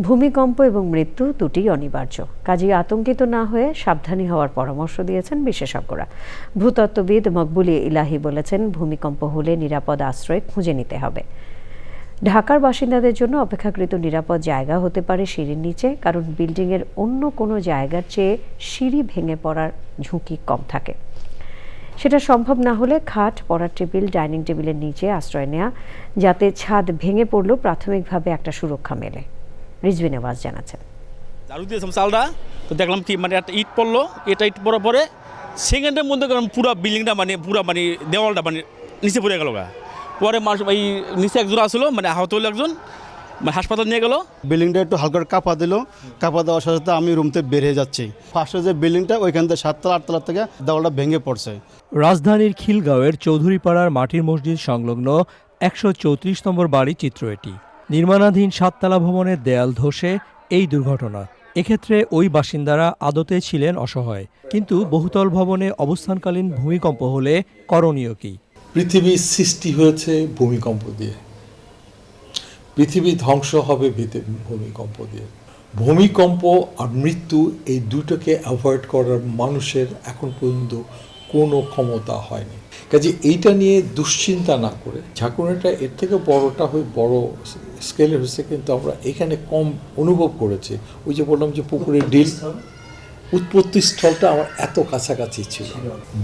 ভূমিকম্প এবং মৃত্যু দুটিই অনিবার্য। কাজেই আতঙ্কিত না হয়ে সাবধানী হওয়ার পরামর্শ দিয়েছেন বিশেষজ্ঞরা। ভূতত্ত্ববিদ মকবুলি ইলাহি বলেছেন, ভূমিকম্প হলে নিরাপদ আশ্রয় খুঁজে নিতে হবে। ঢাকার বাসিন্দাদের জন্য অপেক্ষাকৃত নিরাপদ জায়গা হতে পারে সিঁড়ির নিচে, কারণ বিল্ডিংয়ের অন্য কোনো জায়গার চেয়ে সিঁড়ি ভেঙে পড়ার ঝুঁকি কম থাকে। সেটা সম্ভব না হলে খাট, পড়ার টেবিল, ডাইনিং টেবিলের নিচে আশ্রয় নেওয়া যাতে ছাদ ভেঙে পড়লেও প্রাথমিকভাবে একটা সুরক্ষা মেলে। রিজভিন আওয়াজ জানাচ্ছেন। ঝাড়ু দিয়েছিলাম চালটা তো দেখলাম কি মানে একটা ইট পড়ল এটা ইট পড়ার পরে সেকেন্ডের মধ্যে দেখলাম পুরো বিল্ডিংটা মানে পুরো মানে দেওয়ালটা মানে নিচে পড়ে গেল গা। পরে মানুষ এই নিচে একজন আসলো মানে আহত হলো একজন মানে হাসপাতাল নিয়ে গেলো। বিল্ডিংটা একটু হালকা কাঁপা দিল কাঁপা দেওয়ার সাথে সাথে আমি রুম থেকে বের হয়ে যাচ্ছি। ফার্স্টে যে বিল্ডিংটা ওইখান থেকে সাততলা আটতলা থেকে দেওয়ালটা ভেঙে পড়ছে। রাজধানীর খিলগাঁওয়ের চৌধুরীপাড়ার মাটির মসজিদ সংলগ্ন একশো চৌত্রিশ নম্বর বাড়ির চিত্র এটি। নির্মাণাধীন সাততলা ভবনের দেয়াল ধসে এই দুর্ঘটনা। এক্ষেত্রে ওই বাসিন্দারা আদতে ছিলেন অসহায়। কিন্তু বহুতল ভবনে অবস্থানকালীন ভূমিকম্প হলে করণীয় কী? পৃথিবীর সৃষ্টি হয়েছে ভূমিকম্প দিয়ে। পৃথিবী ধ্বংস হবে ভূমিকম্প দিয়ে। ভূমিকম্প আর মৃত্যু এই দুটোকে অ্যাভয়েড করার মানুষের এখন পর্যন্ত কোনো ক্ষমতা হয়নি। কাজে এইটা নিয়ে দুশ্চিন্তা না করে, ঝাঁকুনিটা এর থেকে বড়টা হয়ে বড় স্কেলের হচ্ছে কিন্তু আমরা এখানে কম অনুভব করেছি। ওই যে বললাম যে পুকুরের ডিল উৎপত্তি স্থলটা আমার এত কাছাকাছি ছিল।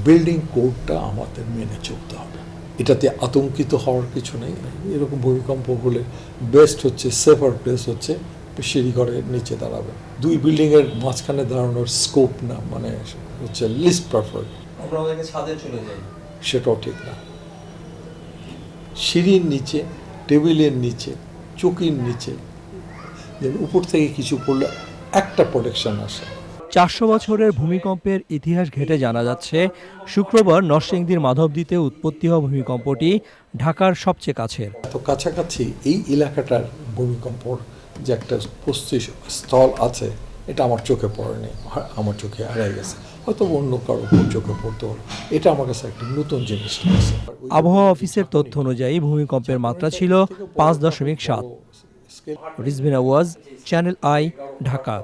বিল্ডিং কোডটা আমাদের মেনে চলতে হবে। এটাতে আতঙ্কিত হওয়ার কিছু নেই। এরকম ভূমিকম্প হলে বেস্ট হচ্ছে সেফার প্লেস হচ্ছে সিঁড়িঘরের নিচে দাঁড়াবে। দুই বিল্ডিংয়ের মাঝখানে দাঁড়ানোর স্কোপ না মানে হচ্ছে লিস্ট প্রেফার আমরা ওদেরকে ছাদে চলে যাই। সেটাও ঠিক না। সিঁড়ির নিচে টেবিলের নিচে চকির নিচে। যেন উপর থেকে কিছু পড়লে একটা প্রোটেকশন আসে। চারশো বছরের ভূমিকম্পের ইতিহাস ঘেটে জানা যাচ্ছে শুক্রবার নরসিংদীর মাধবদীতে উৎপত্তি হওয়া ভূমিকম্পটি ঢাকার সবচেয়ে কাছের। এত কাছাকাছি এই এলাকাটার ভূমিকম্পর যে একটা স্থল আছে এটা আমার চোখে পড়েনি আমার চোখে হারিয়ে গেছে। হয়তো অন্য কারও চোখে পড়তে। হলো এটা আমার কাছে একটা নতুন জিনিস আবহাওয়া অফিসের তথ্য অনুযায়ী ভূমিকম্পের মাত্রা ছিল পাঁচ দশমিক সাত। রিজভিন আওয়াজ, চ্যানেল আই, ঢাকা।